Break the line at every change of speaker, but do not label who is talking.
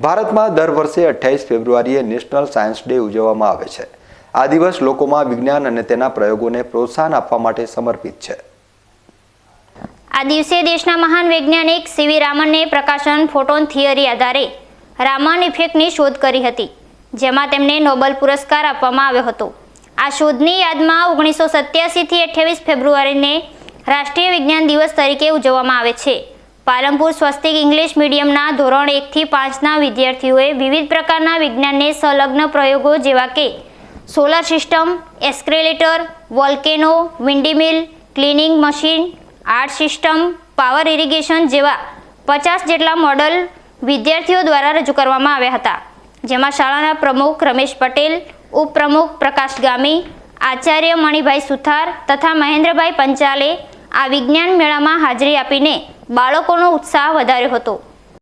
ભારતમાં દર વર્ષે અઠ્યાવીસ ફેબ્રુઆરીએ નેશનલ સાયન્સ ડે ઉજવવામાં આવે છે. આ દિવસ લોકોમાં વિજ્ઞાન અને તેના પ્રયોગોને પ્રોત્સાહન આપવા માટે સમર્પિત છે.
આ દિવસે દેશના મહાન વૈજ્ઞાનિક સીવી રામનને પ્રકાશન ફોટોન થિયરી આધારે રામન ઇફેક્ટની શોધ કરી હતી, જેમાં તેમને નોબેલ પુરસ્કાર આપવામાં આવ્યો હતો. આ શોધની યાદમાં ઓગણીસો સત્યાસીથી અઠ્યાવીસ ફેબ્રુઆરીને રાષ્ટ્રીય વિજ્ઞાન દિવસ તરીકે ઉજવવામાં આવે છે. પાલનપુર સ્વસ્તિક ઇંગ્લિશ મીડિયમના ધોરણ એકથી પાંચના વિદ્યાર્થીઓએ વિવિધ પ્રકારના વિજ્ઞાનને સંલગ્ન પ્રયોગો જેવા કે solar system escalator volcano, windmill, cleaning machine, art system, power irrigation જેવા પચાસ જેટલા મોડલ વિદ્યાર્થીઓ દ્વારા રજૂ કરવામાં આવ્યા હતા. જેમાં શાળાના પ્રમુખ રમેશ પટેલ, ઉપપ્રમુખ પ્રકાશ ગામી, આચાર્ય મણિભાઈ સુથાર તથા મહેન્દ્રભાઈ પંચાલે આ વિજ્ઞાન મેળામાં હાજરી આપીને બાળકોનો ઉત્સાહ વધાર્યો હતો.